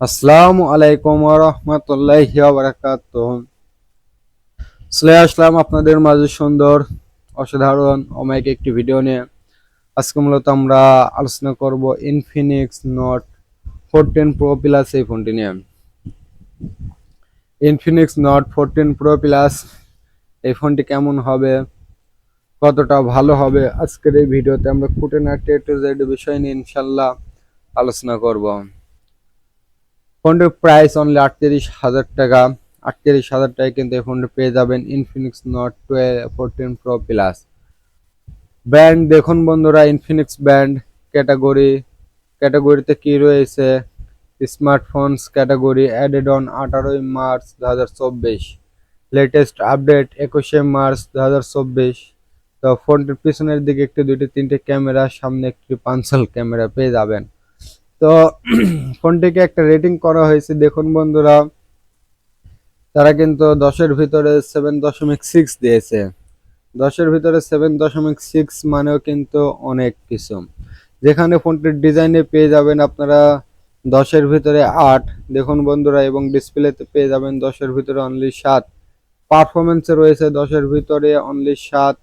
আসসালামু আলাইকুম রহমতুল্লাহি বারাকাত চলে আসলাম আপনাদের মাঝে সুন্দর, অসাধারণ অমায়িক একটি ভিডিও নিয়ে। আজকে মূলত আমরা আলোচনা করব Infinix Note fourteen Pro Plus এই ফোনটি নিয়ে। Infinix Note fourteen Pro Plus এই ফোনটি কেমন হবে, কতটা ভালো হবে, আজকের এই ভিডিওতে আমরা খুঁটিনাটি টু জেড বিষয় নিয়ে ইনশাল্লাহ আলোচনা করব। ফোনটির প্রাইস অনলি আটত্রিশ হাজার টাকা। আটত্রিশ হাজার টাকায় কিন্তু এই ফোনটি পেয়ে যাবেন Infinix Note twelve fourteen Pro Plus brand দেখুন বন্ধুরা ইনফিনিক্স ব্র্যান্ড ক্যাটাগরি ক্যাটাগরিতে কি রয়েছে? স্মার্টফোনস ক্যাটাগরি অ্যাডেড অন আঠারোই মার্চ দু হাজার চব্বিশ। লেটেস্ট আপডেট একুশে মার্চ দু হাজার চব্বিশ। তো ফোনটির পিছনের দিকে একটি, দুইটি, তিনটে ক্যামেরা, সামনে একটি পাঁচল ক্যামেরা পেয়ে যাবেন। তো ফোনটিকে একটা রেটিং করা হয়েছে। দেখুন বন্ধুরা, তারা কিন্তু দশের ভিতরে সেভেন দশমিক সিক্স দিয়েছে। দশের ভিতরে সেভেন দশমিক সিক্স মানেও কিন্তু অনেক কিছু। যেখানে ফোনটির ডিজাইনে পেয়ে যাবেন আপনারা দশের ভিতরে আট। দেখুন বন্ধুরা, এবং ডিসপ্লেতে পেয়ে যাবেন দশের ভিতরে অনলি সাত। পারফরমেন্সে রয়েছে দশের ভিতরে অনলি সাত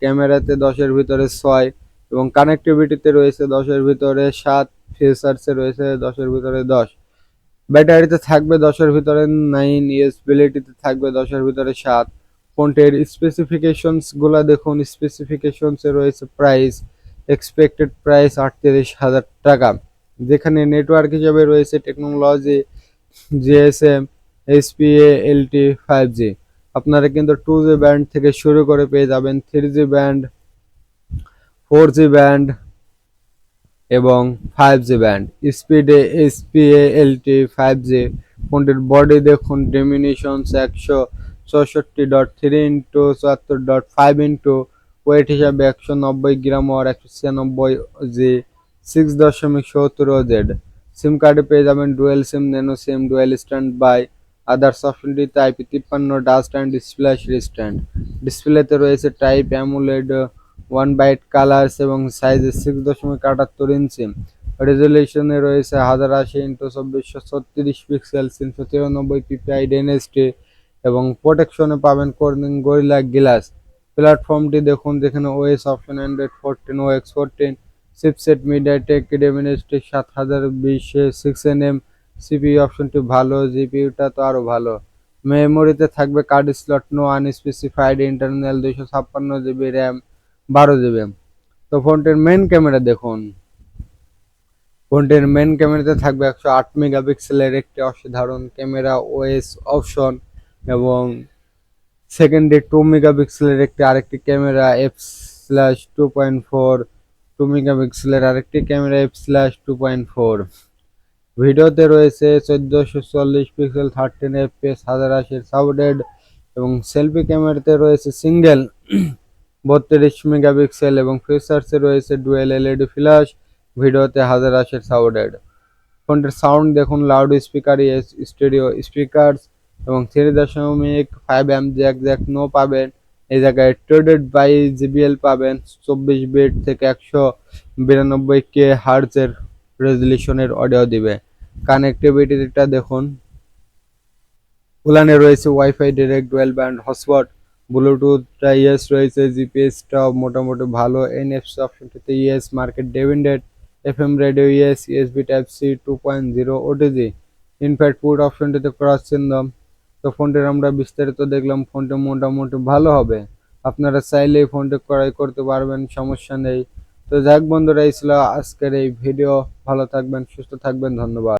ক্যামেরাতে দশের ভিতরে ছয়। এবং কানেক্টিভিটিতে রয়েছে দশের ভিতরে সাত ফিচার্সে রয়েছে দশের ভিতরে দশ। ব্যাটারিতে থাকবে দশের ভিতরে নাইন ইউএসবিলিটিতে থাকবে দশের ভিতরে সাত। ফোনটির স্পেসিফিকেশনসগুলা দেখুন স্পেসিফিকেশনসে রয়েছে প্রাইস এক্সপেক্টেড প্রাইস আটত্রিশ হাজার টাকা। যেখানে নেটওয়ার্ক হিসেবে রয়েছে technology GSM SPA LTE five G আপনারা কিন্তু টু জি ব্যান্ড থেকে শুরু করে পেয়ে যাবেন three G band four G band এবং ফাইভ জি ব্যান্ড। স্পিডে, এসপিএ, এলটি ফাইভ জি ফোনটির বডি দেখুন ডেমিনেশনস একশো চৌষট্টি ডট থ্রি ইন্টু চুয়াত্তর ডট ফাইভ ইন্টু, ওয়েট হিসাবে একশো নব্বই গ্রাম আর একশো ছিয়ানব্বই জি, সিক্স দশমিক সত্তর জেড। সিম কার্ডে পেয়ে যাবেন dual SIM, nano SIM, dual standby others অপশনটিতে আইপি তিপ্পান্ন, ডাস্ট অ্যান্ড স্প্ল্যাশ রিস্ট্যান্ড ডিসপ্লেতে রয়েছে type AMOLED one byte colours এবং সাইজে সিক্স দশমিক আটাত্তর ইঞ্চি রেজলিউশনে রয়েছে হাজার আশি ইন্টু চব্বিশশো ছত্রিশ পিক্সেল তিনশো তিরানব্বই পিপিআই ডেনএসটি এবং প্রোটেকশনে পাবেন কর্নিং গরিলা গ্লাস প্ল্যাটফর্মটি দেখুন, যেখানে ওএস অপশন অ্যান্ড্রয়েড ফোরটিন ও X fourteen chipset MediaTek Dimensity সাত হাজার বিশ সিক্স এন এম সিপিইউ অপশনটি ভালো জিপিইউটা তো আরও ভালো. মেমোরিতে থাকবে card slot no unspecified internal দুইশো ছাপ্পান্ন জিবি র্যাম বারো জিবি তো ফোনটির মেন ক্যামেরা দেখুন। ফোনটির মেন ক্যামেরাতে থাকবে একশো আট মেগাপিক্সেলের একটি অসাধারণ ক্যামেরা ওএস অপশন এবং সেকেন্ডে টু মেগাপিক্সেলের একটি আরেকটি camera F slash two point four two মেগাপিক্সেলের আরেকটি camera F slash two point four ভিডিওতে রয়েছে চোদ্দোশো চল্লিশ পিক্সেল থার্টিন এফপিএস হাজার আশির সাউডেড এবং সেলফি ক্যামেরাতে রয়েছে সিঙ্গেল বত্রিশ মেগাপিক্সেল এবং ফিচার্সে রয়েছে ডুয়েল এলইডি ফ্ল্যাশ, ভিডিওতে হাজার আশির সাউডেড ফোনটির সাউন্ড দেখুন লাউড স্পিকার স্টুডিও স্পিকারস এবং থ্রি দশমিক five M jack jack no পাবেন। এই জায়গায় ট্রেডেড বাই জিবিএল পাবেন চব্বিশ বিট থেকে একশো বিরানব্বই কে হার্জের রেজলিউশনের অডিও দিবে। কানেক্টিভিটিটা দেখুন। উলানে রয়েছে wifi, direct dual band hotspot. ব্লুটুথটা yes রয়েছে জিপিএসটাও মোটামুটি ভালো এনএফসি অপশনটিতে yes market dependent F M radio yes USB type C two point zero OTG infrared port অপশনটিতে ক্রস চিহ্ন তো ফোনটির আমরা বিস্তারিত দেখলাম, ফোনটি মোটামুটি ভালো হবে, আপনারা চাইলে এই ফোনটি ক্রয় করতে পারবেন, সমস্যা নেই, তো যাক বন্ধুরা, এই ছিল আজকের এই ভিডিও ভালো থাকবেন, সুস্থ থাকবেন, ধন্যবাদ।